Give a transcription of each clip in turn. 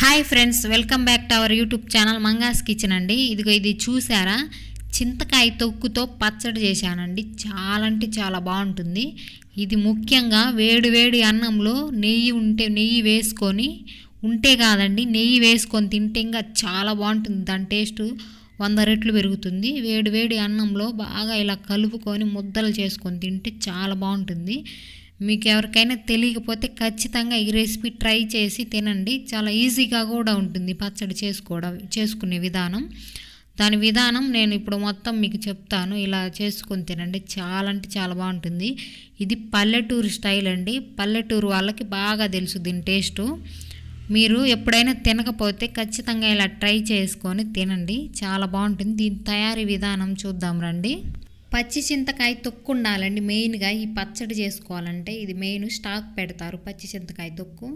Hi friends welcome back to our YouTube channel Manga's kitchen అండి. ఇదిగో ఇది చూసారా? చింతకాయ తొక్కుతో పచ్చడి చేశానండి. చాలా అంటే చాలా బాగుంటుంది. ఇది ముఖ్యంగా వేడి వేడి అన్నంలో నెయ్యి ఉంటే నెయ్యి వేసుకొని ఉంటే కాదండి నెయ్యి వేసుకొని తింటే ఇంకా చాలా బాగుంటుంది. దాని టేస్ట్ వంద రెట్లు పెరుగుతుంది. వేడి వేడి అన్నంలో బాగా ఇలా కలుపుకొని ముద్దలు చేసుకొని తింటే చాలా బాగుంటుంది. మీకు ఎవరికైనా తెలియకపోతే ఖచ్చితంగా ఈ రెసిపీ ట్రై చేసి తినండి. చాలా ఈజీగా కూడా ఉంటుంది పచ్చడి చేసుకోవడం చేసుకునే విధానం. దాని విధానం నేను ఇప్పుడు మొత్తం మీకు చెప్తాను. ఇలా చేసుకొని తినండి. చాలా అంటే చాలా బాగుంటుంది. ఇది పల్లెటూరు స్టైల్ అండి. పల్లెటూరు వాళ్ళకి బాగా తెలుసు దీని టేస్టు. మీరు ఎప్పుడైనా తినకపోతే ఖచ్చితంగా ఇలా ట్రై చేసుకొని తినండి. చాలా బాగుంటుంది. దీని తయారీ విధానం చూద్దాం రండి. పచ్చి చింతకాయ తొక్కు ఉండాలండి మెయిన్గా ఈ పచ్చడి చేసుకోవాలంటే. ఇది మెయిన్ స్టాక్ పెడతారు పచ్చి చింతకాయ తొక్కు.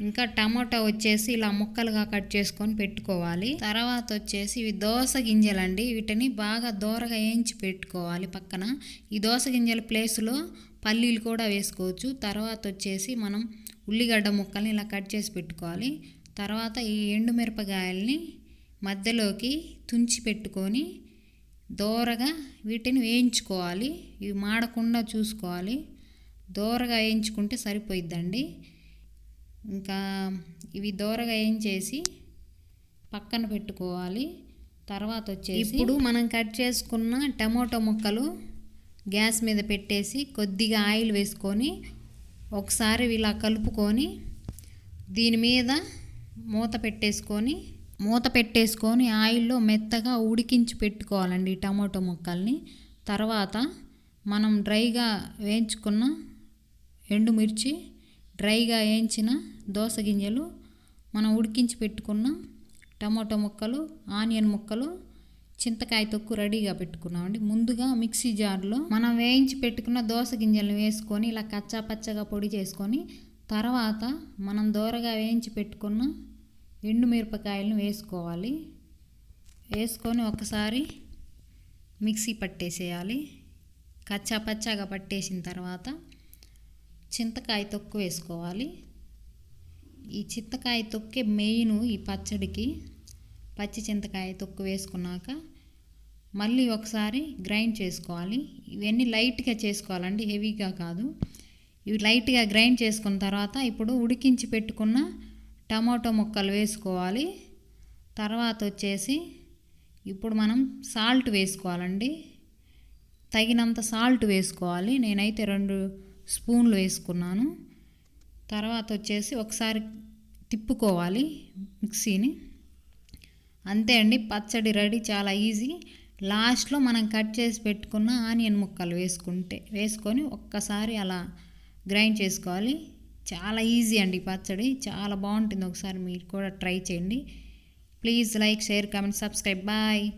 ఇంకా టమాటా వచ్చేసి ఇలా ముక్కలుగా కట్ చేసుకొని పెట్టుకోవాలి. తర్వాత వచ్చేసి ఇవి దోస గింజలండి. వీటిని బాగా దోరగా వేయించి పెట్టుకోవాలి పక్కన. ఈ దోస గింజల ప్లేస్లో పల్లీలు కూడా వేసుకోవచ్చు. తర్వాత వచ్చేసి మనం ఉల్లిగడ్డ ముక్కల్ని ఇలా కట్ చేసి పెట్టుకోవాలి. తర్వాత ఈ ఎండుమిరపకాయల్ని మధ్యలోకి తుంచి పెట్టుకొని దోరగా వీటిని వేయించుకోవాలి. ఇవి మాడకుండా చూసుకోవాలి. దోరగా వేయించుకుంటే సరిపోయిద్దండి. ఇంకా ఇవి దోరగా వేయించేసి పక్కన పెట్టుకోవాలి. తర్వాత వచ్చేసి ఇప్పుడు మనం కట్ చేసుకున్న టమోటో ముక్కలు గ్యాస్ మీద పెట్టేసి కొద్దిగా ఆయిల్ వేసుకొని ఒకసారి ఇలా కలుపుకొని దీని మీద మూత పెట్టేసుకొని మూత పెట్టేసుకొని ఆయిల్లో మెత్తగా ఉడికించి పెట్టుకోవాలండి టమాటో ముక్కల్ని. తర్వాత మనం డ్రైగా వేయించుకున్న ఎండుమిర్చి డ్రైగా వేయించిన దోస గింజలు మనం ఉడికించి పెట్టుకున్న టమాటో ముక్కలు ఆనియన్ ముక్కలు చింతకాయ తొక్కు రెడీగా పెట్టుకున్నామండి. ముందుగా మిక్సీ జార్లో మనం వేయించి పెట్టుకున్న దోస గింజలను వేసుకొని ఇలా కచ్చా పచ్చగా పొడి చేసుకొని తర్వాత మనం దూరగా వేయించి పెట్టుకున్న ఎండు మిరపకాయలను వేసుకోవాలి. వేసుకొని ఒకసారి మిక్సీ పట్టేసేయాలి. కచ్చా పచ్చాగా పట్టేసిన తర్వాత చింతకాయ తొక్కు వేసుకోవాలి. ఈ చింతకాయ తొక్కే మెయిన్ ఈ పచ్చడికి పచ్చి చింతకాయ తొక్కు వేసుకున్నాక మళ్ళీ ఒకసారి గ్రైండ్ చేసుకోవాలి. ఇవన్నీ లైట్గా చేసుకోవాలండి హెవీగా కాదు. ఇవి లైట్గా గ్రైండ్ చేసుకున్న తర్వాత ఇప్పుడు ఉడికించి పెట్టుకున్న టమాటో ముక్కలు వేసుకోవాలి. తర్వాత వచ్చేసి ఇప్పుడు మనం సాల్ట్ వేసుకోవాలండి. తగినంత సాల్ట్ వేసుకోవాలి. నేనైతే రెండు స్పూన్లు వేసుకున్నాను. తర్వాత వచ్చేసి ఒకసారి తిప్పుకోవాలి మిక్సీని. అంతే అండి పచ్చడి రెడీ చాలా ఈజీ. లాస్ట్లో మనం కట్ చేసి పెట్టుకున్న ఆనియన్ ముక్కలు వేసుకుంటే వేసుకొని ఒక్కసారి అలా గ్రైండ్ చేసుకోవాలి. చాలా ఈజీ అండి పచ్చడి. చాలా బాగుంటుంది. ఒకసారి మీరు కూడా ట్రై చేయండి. Please like share comment subscribe. Bye.